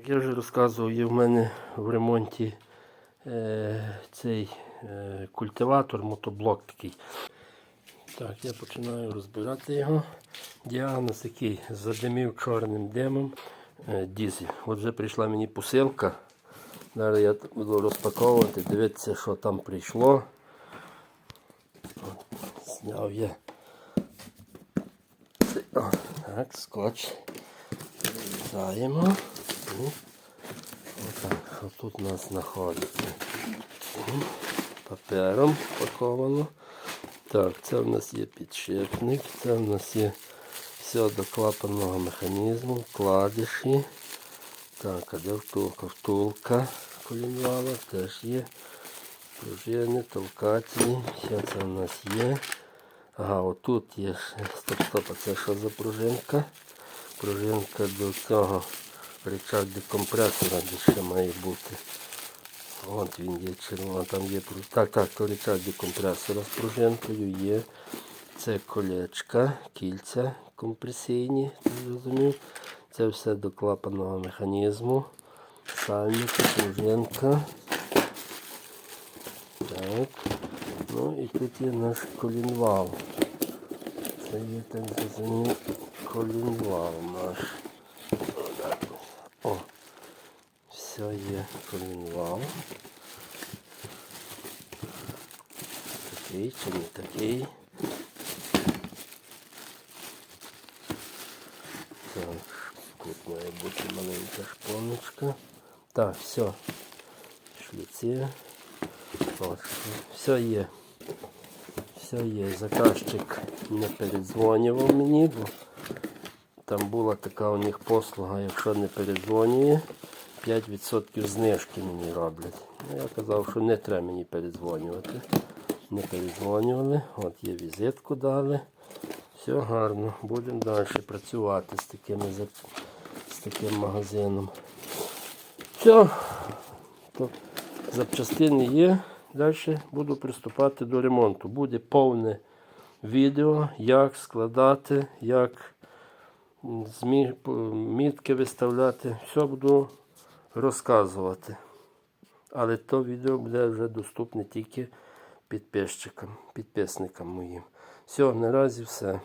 Як я вже розказував, є в мене в ремонті е, цей е, культиватор, мотоблок такий. Так, я починаю розбирати його. Діагноз який задимів чорним димом е, дізель. От вже прийшла мені посилка. Зараз я буду розпаковувати, дивитися, що там прийшло. Зняв я. Так, скотч. Вирізаємо. І Отак, що тут у нас знаходиться. Папером паковано. Так, це в нас є підшипник, це в нас є все до клапанного механізму, вкладиші. Так, а де втулка? Втулка колінвала теж є. Пружини, толкателі, все це в нас є. Ага, отут є стоп, стоп, а це що за пружинка? Пружинка до цього рычаг декомпресора, де ще має бути. От він є червоний, там є Так, так, то рычаг декомпресора з пружинкою є. Це колечка, кільця компресійні, зрозумів. Це все до клапанного механізму. Сальник, пружинка. Так. Ну і тут є наш колінвал. Це є так зрозумів колінвал наш. Отак. О, все є колінвал. Такий чи не такий. Так, тут має бути маленька шпоночка. Так, все. Шліці. Все є. Все є. Заказчик не передзвонював мені, бо там була така у них послуга, якщо не передзвонює, 5% знижки мені роблять. Ну, я казав, що не треба мені передзвонювати. Не передзвонювали. От є візитку дали. Все гарно. Будемо далі працювати з, такими, з таким магазином. Все. То запчастини є. Далі буду приступати до ремонту. Буде повне відео, як складати, як мітки виставляти. Все буду розказувати. Але то відео буде вже доступне тільки підписчикам, підписникам моїм. Все, наразі все.